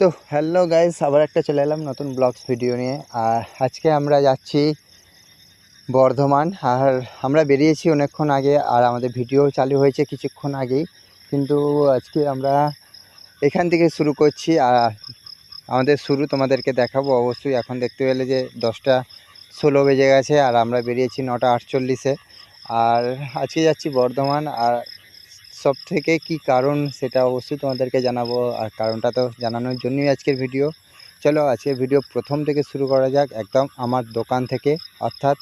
তো hello guys আবার একটা চলে এলাম নতুন ব্লগস ভিডিও নিয়ে। আর আজকে আমরা যাচ্ছি বর্ধমান। আর আমরা বেরিয়েছি অনেকক্ষণ আগে, আর আমাদের ভিডিও চালু হয়েছে কিছুক্ষণ আগেই। কিন্তু আজকে আমরা এখান থেকে শুরু করছি, আর আমাদের শুরু তোমাদেরকে দেখাবো। অবশ্যই এখন দেখতে পেলে যে দশটা ষোলো বেজে গেছে, আর আমরা বেরিয়েছি নটা আটচল্লিশে। আর আজকে যাচ্ছি বর্ধমান, আর সব থেকে কি কারণ সেটা অবশ্যই তোমাদেরকে জানাব, আর কারণটা তো জানানোর জন্যই আজকের ভিডিও চলো আজকে ভিডিও প্রথম থেকে শুরু করা যাক একদম আমার দোকান থেকে, অর্থাৎ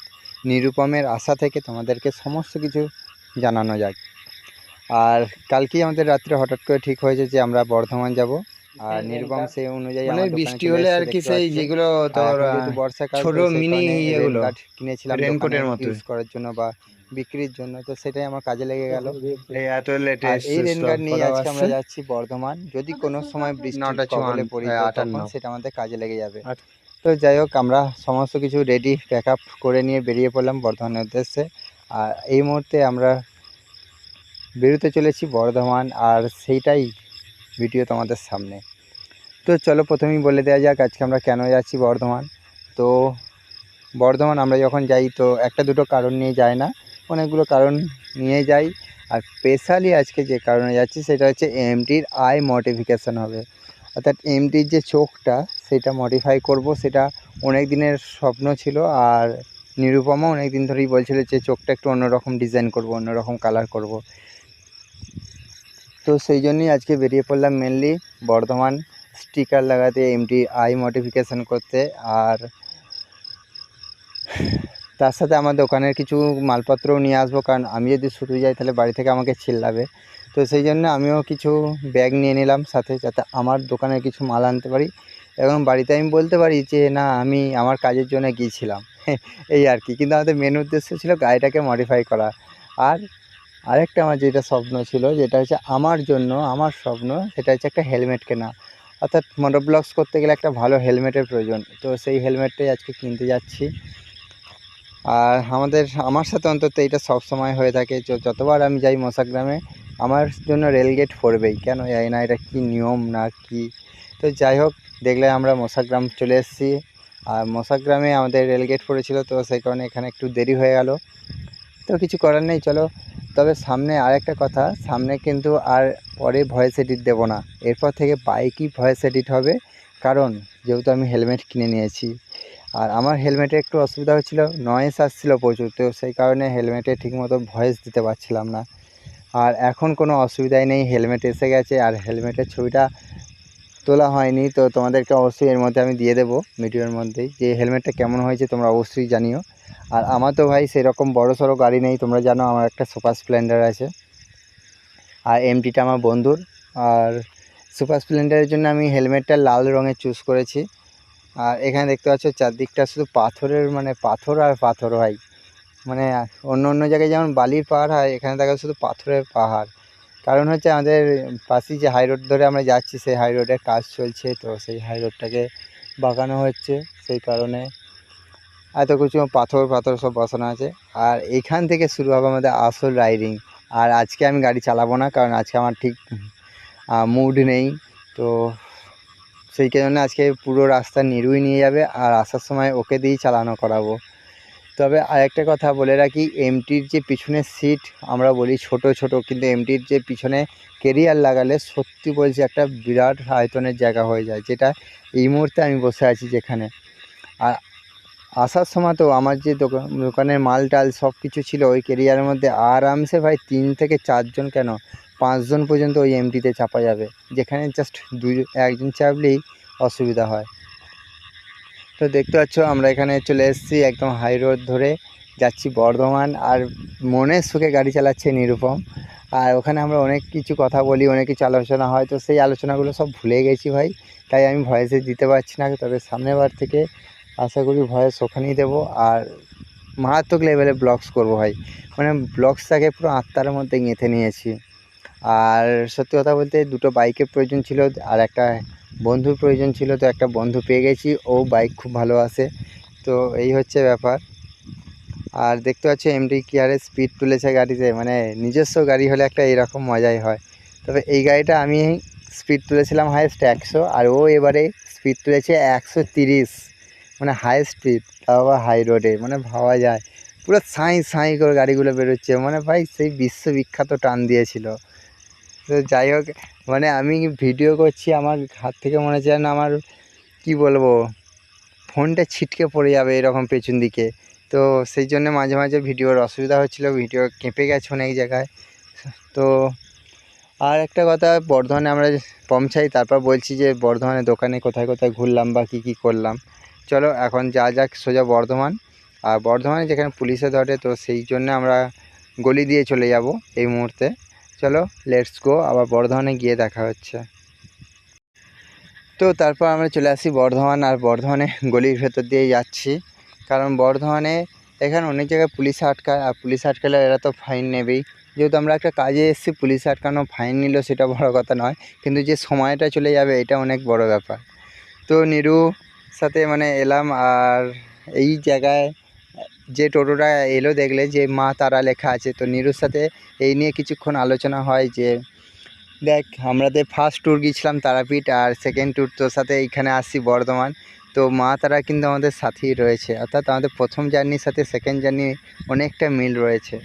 নিরুপমের আশা থেকে তোমাদেরকে সমস্ত কিছু জানানো যাক। আর কালকেই আমাদের রাত্রে হঠাৎ করে ঠিক হয়েছে যে আমরা বর্ধমান যাব। আর নিরুপম সেই অনুযায়ী মানে বৃষ্টি হলে আর কি সেই যেগুলো তোর বর্ষাকাল ছোট mini ইয়েগুলো, কিনেছিলাম এর মতো। ইউজ করার জন্য বা বিক্রির জন্য তো সেটাই আমার কাজে লেগে গেল। এত লেটেস্ট এই রেনগার্ড নিয়ে আজকে আমরা যাচ্ছি বর্ধমান। যদি কোনো সময় বৃষ্টি কবলে পড়ি হ্যাঁ, তখন সেটা আমাদের কাজে লেগে যাবে। তো যাই হোক আমরা সমস্ত কিছু রেডি প্যাক আপ করে নিয়ে বেরিয়ে পড়লাম বর্ধমানের উদ্দেশ্যে। আর এই মুহূর্তে আমরা বেরোতে চলেছি বর্ধমান আর সেইটাই ভিডিও তোমাদের সামনে। তো চলো প্রথমেই বলে দেওয়া যাক আজকে আমরা কেন যাচ্ছি বর্ধমান। তো বর্ধমান আমরা যখন যাই তো একটা দুটো কারণ নিয়ে যাই না, অনেকগুলো কারণ নিয়ে যাই। আর স্পেশালি আজকে যে কারণে যাচ্ছি সেটা হচ্ছে এমটির আই মডিফিকেশান হবে। অর্থাৎ এমটির যে চোখটা সেটা মডিফাই করব, সেটা অনেক দিনের স্বপ্ন ছিল আর নিরুপমা অনেক দিন ধরেই বলছিল যে চোখটা একটু অন্যরকম ডিজাইন করব, অন্যরকম কালার করব। তো সেই জন্যই আজকে বেরিয়ে পড়লাম মেনলি বর্ধমান স্টিকার লাগাতে এমটি আই মডিফিকেশান করতে আর তার সাথে আমার দোকানের কিছু মালপত্রও নিয়ে আসব কারণ আমি যদি শুরু যাই তাহলে বাড়ি থেকে আমাকে চিল্লাবে। তো সেই জন্য আমিও কিছু ব্যাগ নিয়ে নিলাম সাথে যাতে আমার দোকানের কিছু মাল আনতে পারি এবং বাড়িতে আমি বলতে পারি যে, না, আমি আমার কাজের জন্য গিয়েছিলাম। এই আর কি। কিন্তু আমাদের মেন উদ্দেশ্য ছিল গাড়িটাকে মডিফাই করা। আর আরেকটা আমার যেটা স্বপ্ন ছিল, যেটা হচ্ছে আমার জন্য, আমার স্বপ্ন, সেটা হচ্ছে একটা হেলমেট কেনা। অর্থাৎ মোটরব্লগস করতে গেলে একটা ভালো হেলমেটের প্রয়োজন। তো সেই হেলমেটটাই আজকে কিনতে যাচ্ছি। আর আমাদের, আমার সাথে অন্তত এটা সব সময় হয়ে থাকে। যতবার আমি যাই মশাগ্রামে আমার জন্য রেলগেট পড়বেই। কেন জানি না এটা কি নিয়ম না কি। তো যাই হোক, দেখলে আমরা মশাগ্রাম চলে এসেছি। আর মশাগ্রামে আমাদের রেলগেট পড়েছিল, তো সেই কারণে এখানে একটু দেরি হয়ে গেল। তো কিছু করার নেই, চলো। তবে সামনে আরেকটা কথা, সামনে কিন্তু আর পরে ভয়েস এডিট দেবো না। এরপর থেকে বাইকই ভয়েস এডিট হবে, কারণ যেহেতু আমি হেলমেট কিনে নিয়েছি। আর আমার হেলমেটে একটু অসুবিধা হচ্ছিল নয়েস আসছিল প্রচুর, তো সেই কারণে হেলমেটে ঠিকমতো ভয়েস দিতে পারছিলাম না। আর এখন কোনো অসুবিধাই নেই, হেলমেট এসে গেছে, আর হেলমেটের ছবিটা তোলা হয়নি, তো তোমাদেরকে অবশ্যই এর মধ্যে আমি দিয়ে দেবো, ভিডিওর মধ্যেই। যে হেলমেটটা কেমন হয়েছে তোমরা অবশ্যই জানিও। আর আমার তো ভাই সেরকম বড় সড়ো গাড়ি নেই, তোমরা জানো আমার একটা সুপার স্প্লেন্ডার আছে। আর এমটিটা আমার বন্ধুর। আর সুপার স্প্লেন্ডারের জন্য আমি হেলমেটটা লাল রঙের চুজ করেছি। আর এখানে দেখতে পাচ্ছ চারদিকটা শুধু পাথরের মানে পাথর আর পাথর হয় মানে অন্য অন্য জায়গায় যেমন বালির পাহাড় হয়, এখানে দেখা শুধু পাথরের পাহাড়। কারণ হচ্ছে আমাদের পাশেই যে হাই রোড ধরে আমরা যাচ্ছি, সেই হাই রোডের কাজ চলছে, তো সেই হাই রোডটাকে বাগানো হচ্ছে, সেই কারণে এত কিছু পাথর পাথর সব বসানো আছে। আর এখান থেকে শুরু হবে আমাদের আসল রাইডিং আর আজকে আমি গাড়ি চালাবো না, কারণ আজকে আমার ঠিক মুড নেই। তো সেই কারণে আজকে পুরো রাস্তা নিরুই নিয়ে যাবে, আর আসার সময় ওকে দিয়েই চালানো করাবো। তবে আরেকটা কথা বলে রাখি এমটির যে পিছনের সিট আমরা বলি ছোট ছোট, কিন্তু এমটির যে পিছনে কেরিয়ার লাগালে সত্যি বলছি একটা বিরাট আয়তনের জায়গা হয়ে যায়, যেটা এই মুহূর্তে আমি বসে আছি যেখানে। আর আসার সময় তো আমার যে দোকান দোকানের মাল টাল সব কিছু ছিল, ওই কেরিয়ারের মধ্যে আরামসে ভাই তিন থেকে চারজন কেন? পাঁচজন পর্যন্ত ওই এমটিতে চাপা যাবে। যেখানে জাস্ট দুই, একজন চাপলেই অসুবিধা হয়। তো দেখতে পাচ্ছ, আমরা এখানে চলে এসেছি একদম হাই রোড ধরে। যাচ্ছি বর্ধমান, আর মনের সুখে গাড়ি চালাচ্ছে নিরুপম। আর ওখানে আমরা অনেক কিছু কথা বলি, অনেক কিছু আলোচনা হয়। তো সেই আলোচনাগুলো সব ভুলে গেছি ভাই। তাই আমি ভয়েসে দিতে পারছি না, তবে সামনের বার থেকে আশা করি ভয়েস ওখানেই দেবো। আর মারাত্মক লেভেলে ব্লগস করব ভাই। মানে ব্লগসটাকে পুরো আত্মার মধ্যে গেঁথে নিয়েছি। আর সত্যি কথা বলতে দুটো বাইকের প্রয়োজন ছিল আর একটা বন্ধুর প্রয়োজন ছিল, তো একটা বন্ধু পেয়ে গেছি। ও বাইক খুব ভালো আসে তো এই হচ্ছে ব্যাপার। আর দেখতে পাচ্ছি এমডি কিয়ারের স্পিড তুলেছে গাড়িতে। মানে নিজস্ব গাড়ি হলে একটা এরকম মজাই হয়। তবে এই গাড়িটা আমি স্পিড তুলেছিলাম হায়েস্ট একশো, আর ও এবারে স্পিড তুলেছে একশো তিরিশ। মানে হাই স্পিড তাও আবার হাই রোডে মানে ভাবা যায়। পুরো সাঁই সাঁই করে গাড়িগুলো বেরোচ্ছে। মানে ভাই, সেই বিশ্ববিখ্যাত টান দিয়েছিল। তো যাই হোক মানে আমি ভিডিও করছি, আমার হাত থেকে মনে হচ্ছে না আমার, কি বলব, ফোনটা ছিটকে পড়ে যাবে এরকম পেছন দিকে। তো সেই জন্য মাঝে মাঝে ভিডিওর অসুবিধা হচ্ছিল, ভিডিও কেঁপে গেছে অনেক জায়গায়। তো আর একটা কথা, বর্ধমানে আমরা পৌঁছাই তারপর বলছি যে, বর্ধমানে দোকানে কোথায় কোথায় ঘুরলাম বা কী কী করলাম। চলো এখন যা যাক সোজা বর্ধমান। আর বর্ধমানে যেখানে পুলিশে ধরে, তো সেই জন্য আমরা গলি দিয়ে চলে যাব এই মুহূর্তে। চলো লেটস গো আবার বর্ধমানে গিয়ে দেখা হচ্ছে। তো তারপর আমরা চলে আসি বর্ধমান, আর বর্ধমানে গলির ভেতর দিয়ে যাচ্ছি। কারণ বর্ধমানে এখানে অনেক জায়গায় পুলিশ আটকায়, আর পুলিশ আটকালে এরা তো ফাইন নেবেই। যেহেতু আমরা একটা কাজে এসেছি, পুলিশ আটকানো ফাইন নিল সেটা বড় কথা নয়। কিন্তু যে সময়টা চলে যাবে, এটা অনেক বড় ব্যাপার। তো নিরু সাথে মানে এলাম আর এই জায়গায় যে টোটোটা এলো দেখলে যে মা তারা লেখা আছে, তো নিরুর সাথে এই নিয়ে কিছুক্ষণ আলোচনা হয় যে, দেখ আমাদের ফার্স্ট ট্যুর গিয়েছিলাম তারাপীঠ আর সেকেন্ড ট্যুর তোর সাথে এইখানে আসছি বর্ধমান। তো মা তারা কিন্তু আমাদের সাথেই রয়েছে। অর্থাৎ আমাদের প্রথম জার্নির সাথে সেকেন্ড জার্নি অনেকটা মিল রয়েছে।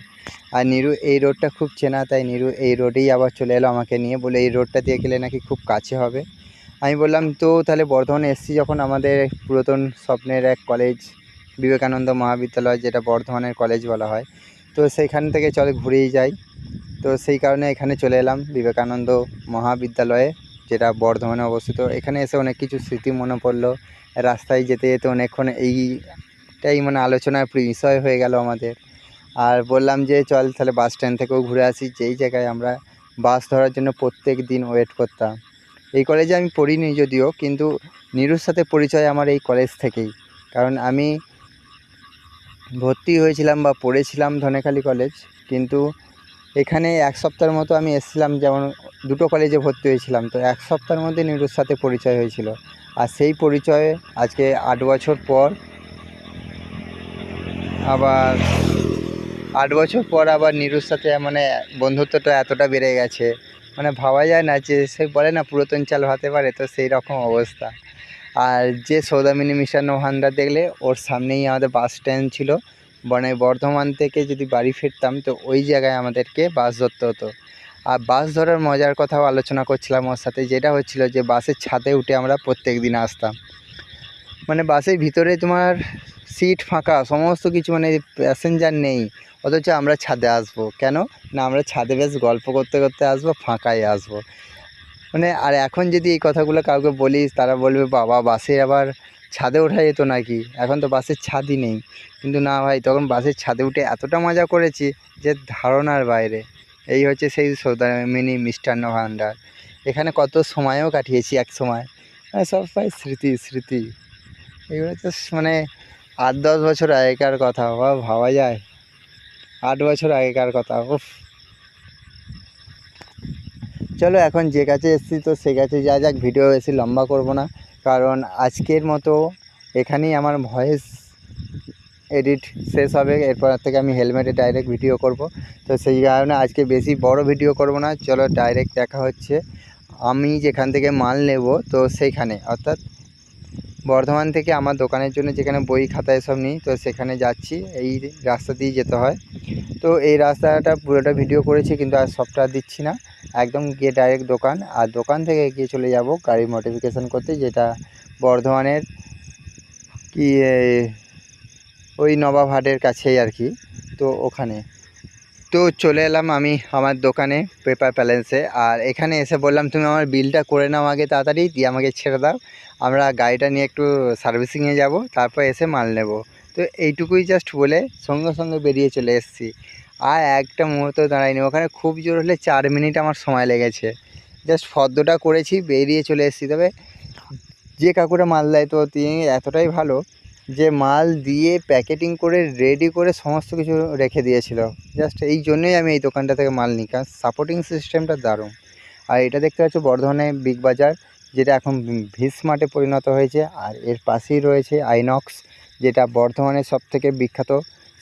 আর নিরু এই রোডটা খুব চেনা, তাই নিরু এই রোডেই আবার চলে এলো আমাকে নিয়ে বলে, এই রোডটা দিয়ে গেলে নাকি খুব কাছে হবে। আমি বললাম, তো তাহলে বর্ধমানে এসছি যখন আমাদের পুরাতন স্বপ্নের এক কলেজ বিবেকানন্দ মহাবিদ্যালয়, যেটা বর্ধমানের কলেজ বলা হয়? তো সেইখান থেকে চলে ঘুরেই যাই। তো সেই কারণে এখানে চলে এলাম, বিবেকানন্দ মহাবিদ্যালয়ে, যেটা বর্ধমানে অবস্থিত। এখানে এসে অনেক কিছু স্মৃতি মনে পড়ল। রাস্তায় যেতে যেতে অনেকক্ষণ এইটাই মানে আলোচনার বিষয় হয়ে গেল আমাদের। আর বললাম যে, চল তাহলে বাস স্ট্যান্ড থেকেও ঘুরে আসি। যেই জায়গায় আমরা বাস ধরার জন্য প্রত্যেক দিন ওয়েট করতাম। এই কলেজে আমি পড়িনি যদিও, কিন্তু নিরুর সাথে পরিচয় আমার এই কলেজ থেকেই। কারণ আমি ভর্তি হয়েছিলাম বা পড়েছিলাম ধনেখালি কলেজ কিন্তু এখানে এক সপ্তাহের মতো আমি এসেছিলাম, যেমন দুটো কলেজে ভর্তি হয়েছিলাম, তো এক সপ্তাহের মধ্যে নিরুর সাথে পরিচয় হয়েছিল। আর সেই পরিচয়ে আজকে আট বছর পর, আবার আট বছর পর আবার নিরুর সাথে মানে বন্ধুত্বটা এতটা বেড়ে গেছে। মানে ভাবা যায় না যে সে বলে না পুরাতন চাল ভাতে পারে, তো সেই রকম অবস্থা। আর যে সৌদামিনী মিশান্ন ভান্ডার দেখলে, ওর সামনেই আমাদের বাস স্ট্যান্ড ছিল। মানে বর্ধমান থেকে যদি বাড়ি ফিরতাম, তো ওই জায়গায় আমাদেরকে বাস ধরতে হতো। আর বাস ধরার মজার কথাও আলোচনা করছিলাম ওর সাথে, যেটা হচ্ছিল যে বাসের ছাদে উঠে আমরা প্রত্যেক দিন আসতাম। মানে বাসের ভিতরে তোমার সিট ফাঁকা, সমস্ত কিছু মানে প্যাসেঞ্জার নেই। অথচ আমরা ছাদে আসব। কেন? না, আমরা ছাদে বেশ গল্প করতে করতে আসব ফাঁকায় আসব। মানে আর এখন যদি এই কথাগুলো কাউকে বলিস, তারা বলবে, বাবা, বাসে আবার ছাদে ওঠা যেত নাকি? এখন তো বাসের ছাদই নেই। কিন্তু না ভাই, তখন বাসের ছাদে উঠে এতটা মজা করেছি যে ধারণার বাইরে। এই হচ্ছে সেই মিনি মিষ্টান্ন ভাণ্ডার এখানে কত সময়ও কাটিয়েছি এক সময়। মানে সব ভাই স্মৃতি স্মৃতি। এগুলো তো মানে আট দশ বছর আগেকার কথা বা ভাবা যায়। আট বছর আগেকার কথা, উফ। চলো এখন যে কাছে এসেছি তো সে কাছে যা যাক ভিডিও বেশি লম্বা করব না। কারণ আজকের মতো এখানেই আমার ভয়েস এডিট শেষ হবে, এরপর থেকে আমি হেলমেটে ডাইরেক্ট ভিডিও করব। তো সেই কারণে আজকে বেশি বড় ভিডিও করব না, চলো ডাইরেক্ট দেখা হচ্ছে। আমি যেখান থেকে মাল নেব, তো সেইখানে, অর্থাৎ বর্ধমান থেকে আমার দোকানের জন্য যেখানে বই খাতা এসব নিই, তো সেখানে যাচ্ছি। এই রাস্তা দিয়ে যেতে হয়। তো এই রাস্তাটা পুরোটা ভিডিও করেছি কিন্তু আর সবটা দিচ্ছি না। একদম গিয়ে ডাইরেক্ট দোকান। আর দোকান থেকে গিয়ে চলে যাব গাড়ি মডিফিকেশান করতে, যেটা বর্ধমানের কি ওই নবাবহাটের কাছেই আর কি, তো ওখানে। তো চলে এলাম আমি আমার দোকানে পেপার প্যালেন্সে আর এখানে এসে বললাম, তুমি আমার বিলটা করে নাও আগে তাড়াতাড়ি, দিয়ে আমাকে ছেড়ে দাও। আমরা গাড়িটা নিয়ে একটু সার্ভিসিংয়ে যাব, তারপর এসে মাল নেব। তো এইটুকুই জাস্ট বলে সঙ্গে সঙ্গে বেরিয়ে চলে এসেছি। আর একটা মুহূর্ত দাঁড়াইনি ওখানে খুব জোর হলে চার মিনিট আমার সময় লেগেছে। জাস্ট ফর্দটা করেছি, বেরিয়ে চলে এসেছি। তবে যে কাকুরা মাল দেয় তো তিনি এতটাই ভালো যে মাল দিয়ে প্যাকেটিং করে রেডি করে সমস্ত কিছু রেখে দিয়েছিল। জাস্ট এই জন্যই আমি এই দোকানটা থেকে মাল নিই, কারণ সাপোর্টিং সিস্টেমটা দারুণ। আর এটা দেখতে পাচ্ছ বর্ধমানে বিগ বাজার যেটা এখন ভিস মার্টে পরিণত হয়েছে, আর এর পাশেই রয়েছে আইনক্স, যেটা বর্ধমানের সব থেকে বিখ্যাত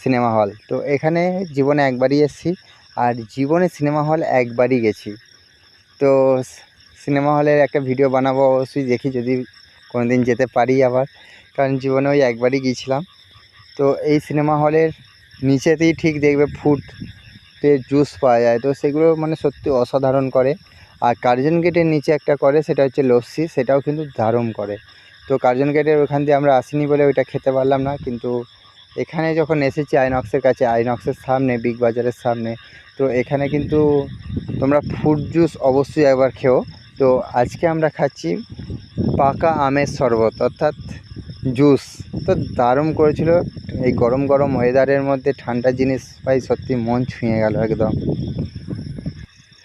সিনেমা হল। তো এখানে জীবনে একবারই এসেছি, আর জীবনে সিনেমা হল একবারই গেছি। তো সিনেমা হলের একটা ভিডিও বানাবো অবশ্যই দেখি, যদি কোনোদিন যেতে পারি আবার, কারণ জীবনে ওই একবারই গিয়েছিলাম। তো এই সিনেমা হলের নিচেতেই ঠিক দেখবে ফুডতে জুস পাওয়া যায়। তো সেগুলো মানে সত্যি অসাধারণ করে। আর কার্জন গেটের নিচে একটা করে, সেটা হচ্ছে লস্যি সেটাও কিন্তু দারুণ করে। তো কার্জন গেটের ওখান দিয়ে আমরা আসিনি বলে ওইটা খেতে পারলাম না, কিন্তু এখানে যখন এসেছি আইনক্সের কাছে আইনক্সের সামনে বিগ বাজারের সামনে, তো এখানে কিন্তু তোমরা ফ্রুট জুস অবশ্যই একবার খেও। তো আজকে আমরা খাচ্ছি পাকা আমের শরবত, অর্থাৎ জুস তো দারুণ করেছিল, এই গরম গরম ওয়েদারের মধ্যে ঠান্ডা জিনিস পাই সত্যি মন ছুঁয়ে গেল একদম।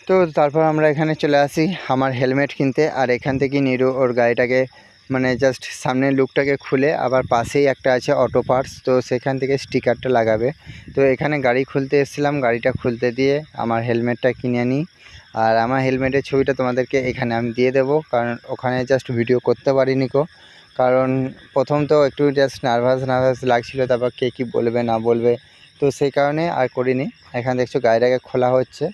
তো তারপর আমরা এখানে চলে আসি আমার হেলমেট কিনতে, আর এখান থেকে নিরু ওর গাড়িটাকে মানে জাস্ট সামনের লুকটাকে খুলে আবার পাশেই একটা আছে অটো পার্টস তো সেখান থেকে স্টিকারটা লাগাবে। তো এখানে গাড়ি খুলতে এসেছিলাম, গাড়িটা খুলতে দিয়ে আমার হেলমেটটা কিনে নিই আর আমার হেলমেটের ছবিটা তোমাদেরকে এখানে আমি দিয়ে দেবো, কারণ ওখানে জাস্ট ভিডিও করতে পারিনি কো। কারণ প্রথম তো একটু জাস্ট নার্ভাস নার্ভাস লাগছিল, তারপর কে কী বলবে, না বলবে, তো সেই কারণে আর করিনি। এখানে দেখছ গাড়িটাকে খোলা হচ্ছে।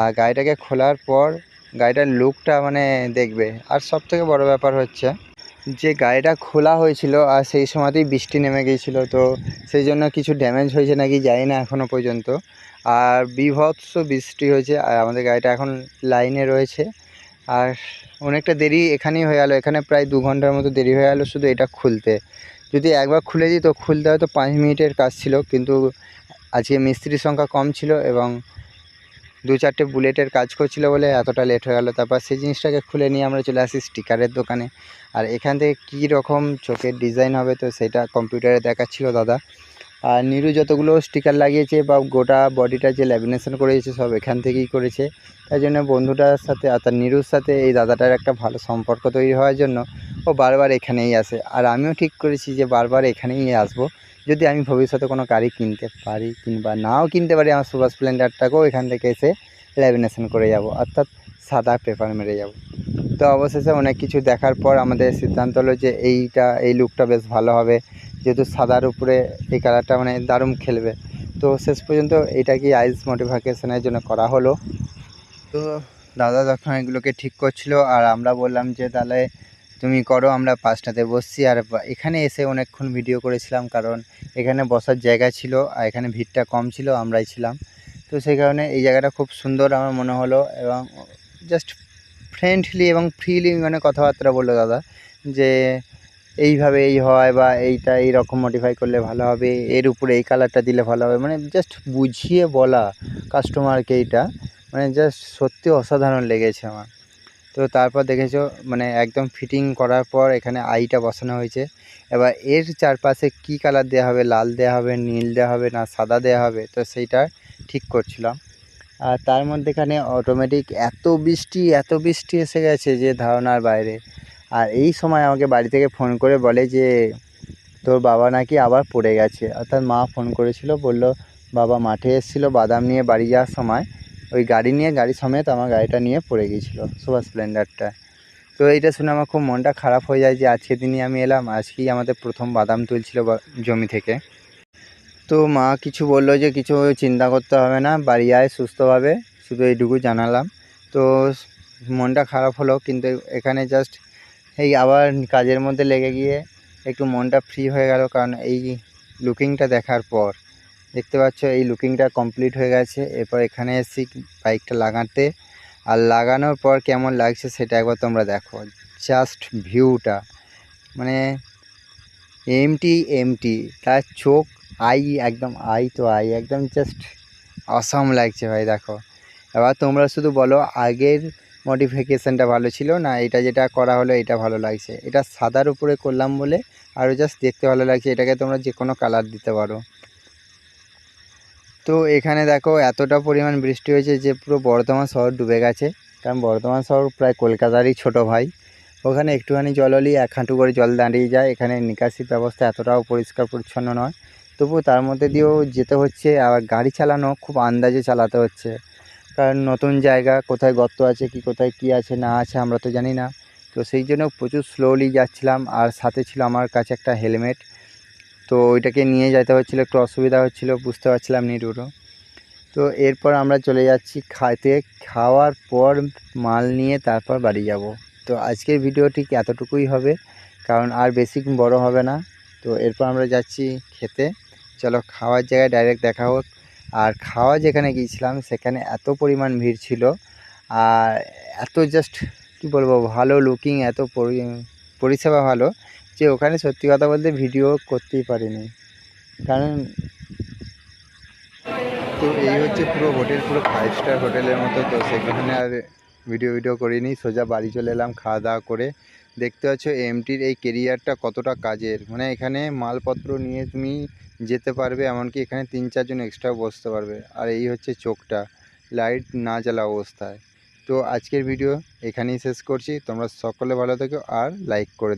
আর গাড়িটাকে খোলার পর গাড়িটার লুকটা মানে দেখবে। আর সব থেকে বড়ো ব্যাপার হচ্ছে, যে গাড়িটা খোলা হয়েছিল আর সেই সময়তেই বৃষ্টি নেমে গিয়েছিল, তো সেই জন্য কিছু ড্যামেজ হয়েছে নাকি জানি না এখনও পর্যন্ত। আর বিভৎস বৃষ্টি হয়েছে, আর আমাদের গাড়িটা এখন লাইনে রয়েছে। আর অনেকটা দেরি এখানেই হয়ে গেলো, এখানে প্রায় দু ঘণ্টার মতো দেরি হয়ে গেলো শুধু এটা খুলতে। যদি একবার খুলে দিত খুলতে হয়তো পাঁচ মিনিটের কাজ ছিল, কিন্তু আজকে মিস্ত্রির সংখ্যা কম ছিল এবং দু চারটে বুলেটের কাজ করছিল বলে এতটা লেট হয়ে গেল। তারপর সেই জিনিসটাকে খুলে নিয়ে আমরা চলে আসি স্টিকারের দোকানে। আর এখান থেকে কী রকম চোখের ডিজাইন হবে তো সেটা কম্পিউটারে দেখাচ্ছিল দাদা। আর নিরু যতগুলো স্টিকার লাগিয়েছে বা গোটা বডিটা যে ল্যামিনেশন করেছে সব এখান থেকেই করেছে। তাই জন্য বন্ধুটার সাথে অর্থাৎ নিরুর সাথে এই দাদাটার একটা ভালো সম্পর্ক তৈরি হওয়ার জন্য ও বারবার এখানেই আসে। আর আমিও ঠিক করেছি যে বারবার এখানেই আসব। যদি আমি ভবিষ্যতে কোনো গাড়ি কিনতে পারি কিংবা নাও কিনতে পারি আমার সুপার স্প্লেন্ডারটাকেও এখান থেকে এসে ল্যামিনেশন করে যাব, অর্থাৎ সাদা পেপার মেরে যাব। তো অবশেষে অনেক কিছু দেখার পর আমাদের সিদ্ধান্ত হলো যে এইটা, এই লুকটা বেশ ভালো হবে, যেহেতু সাদার উপরে এই কালারটা মানে দারুণ খেলবে। তো শেষ পর্যন্ত এটা কি আইস মোটিফিকেশনের জন্য করা হলো? তো দাদা যখন এগুলোকে ঠিক করছিল আর আমরা বললাম যে তাহলে তুমি করো, আমরা পাঁচটাতে বসছি। আর এখানে এসে অনেকক্ষণ ভিডিও করেছিলাম, কারণ এখানে বসার জায়গা ছিল, আর এখানে ভিড়টা কম ছিল, আমরাই ছিলাম। তো সেই কারণে এই জায়গাটা খুব সুন্দর আমার মনে হলো, এবং জাস্ট ফ্রেন্ডলি এবং ফ্রিলি মানে কথাবার্তা বলল দাদা, যে এইভাবে এই হয় বা এইটা এই রকম মডিফাই করলে ভালো হবে, এর উপরে এই কালারটা দিলে ভালো হবে। মানে জাস্ট বুঝিয়ে বলা কাস্টমারকে এইটা মানে জাস্ট সত্যি অসাধারণ লেগেছে আমার। তো তারপর দেখেছ মানে একদম ফিটিং করার পর এখানে আইটা বসানো হয়েছে। এবার এর চারপাশে কি কালার দেওয়া হবে? লাল দেওয়া হবে, নীল দেওয়া হবে না সাদা দেওয়া হবে? তো সেইটা ঠিক করছিলাম। আর তার মধ্যে এখানে অটোমেটিক এত বৃষ্টি এত বৃষ্টি এসে গেছে যে ধারণার বাইরে। আর এই সময় আমাকে বাড়ি থেকে ফোন করে বলে যে, তোর বাবা নাকি আবার পড়ে গেছে। অর্থাৎ মা ফোন করেছিল, বলল, বাবা মাঠে এসেছিল বাদাম নিয়ে বাড়ি যাওয়ার সময়। ওই গাড়ি নিয়ে, গাড়ি সমেত আমার গাড়িটা নিয়ে পড়ে গিয়েছিল সুপার স্প্লেন্ডারটা। তো এইটা শুনে আমার খুব মনটা খারাপ হয়ে যায় যে আজকে দিনই আমি এলাম, আজকেই আমাদের প্রথম বাদাম তুলছিল জমি থেকে। তো মা কিছু বলল যে কিছু চিন্তা করতে হবে না, বাড়ি আয় সুস্থভাবে, শুধু এইটুকু জানালাম। তো মনটা খারাপ হলো, কিন্তু এখানে জাস্ট এই আবার কাজের মধ্যে লেগে গিয়ে একটু মনটা ফ্রি হয়ে গেল, কারণ এই লুকিংটা দেখার পর। দেখতে পাচ্ছ, এই লুকিংটা কমপ্লিট হয়ে গেছে। এরপর এখানে এসেছি বাইকটা লাগাতে। আর লাগানোর পর কেমন লাগছে সেটা একবার তোমরা দেখো। জাস্ট ভিউটা মানে এমটি এমটি তার চোখ আই একদম আই তো আই একদম জাস্ট অসম লাগছে ভাই, দেখো। এবার তোমরা শুধু বলো, আগের মডিফিকেশানটা ভালো ছিল না এটা যেটা করা হলো এটা ভালো লাগছে? এটা সাদার উপরে করলাম বলে আরও জাস্ট দেখতে ভালো লাগছে। এটাকে তোমরা যে কোনো কালার দিতে পারো। তো এখানে দেখো এতটা পরিমাণ বৃষ্টি হয়েছে যে পুরো বর্ধমান শহর ডুবে গেছে। কারণ বর্ধমান শহর প্রায় কলকাতারই ছোট ভাই। ওখানে একটুখানি জল হলেই এক হাঁটু করে জল দাঁড়িয়ে যায়। এখানে নিকাশি ব্যবস্থা এতটাও পরিষ্কার পরিচ্ছন্ন নয়। তবু তার মধ্যে দিয়েও যেতে হচ্ছে। আবার গাড়ি চালানো খুব আন্দাজে চালাতে হচ্ছে। কারণ নতুন জায়গা, কোথায় গর্ত আছে, কি কোথায় কি আছে, না আছে আমরা তো জানি না। তো সেই জন্য প্রচুর স্লোলি যাচ্ছিলাম। আর সাথে ছিল আমার কাছে একটা হেলমেট তো ওইটাকে নিয়ে যেতে হচ্ছিল, একটু অসুবিধা হচ্ছিল, বুঝতে পারছিলাম নিরুরও তো এরপর আমরা চলে যাচ্ছি খাইতে। খাওয়ার পর মাল নিয়ে তারপর বাড়ি যাব। তো আজকের ভিডিও ঠিক এতটুকুই হবে, কারণ আর বেশি বড় হবে না। তো এরপর আমরা যাচ্ছি খেতে। চলো খাওয়ার জায়গায় ডাইরেক্ট দেখা হোক। আর খাওয়া যেখানে গিয়েছিলাম, সেখানে এত পরিমাণ ভিড় ছিল। আর এত জাস্ট কি বলব, ভালো লুকিং এত পরি- পরিষেবা ভালো। যে ওখানে সত্যি কথা বলতে ভিডিও করতেই পারিনি। কারণ তো এই হচ্ছে পুরো হোটেল, পুরো ফাইভ স্টার হোটেলের মতো। তো সেখানে আর ভিডিও ভিডিও করিনি, সোজা বাড়ি চলে এলাম খাওয়া দাওয়া করে। দেখতে পাচ্ছ এমটির এই কেরিয়ারটা কতটা কাজের। মানে এখানে মালপত্র নিয়ে তুমি যেতে পারবে, এমনকি এখানে তিন চারজন এক্সট্রা বসতে পারবে। আর এই হচ্ছে চোখটা লাইট না জ্বালা অবস্থায়। তো আজকের ভিডিও এখানেই শেষ করছি। তোমরা সকলে ভালো থেকো আর লাইক করে।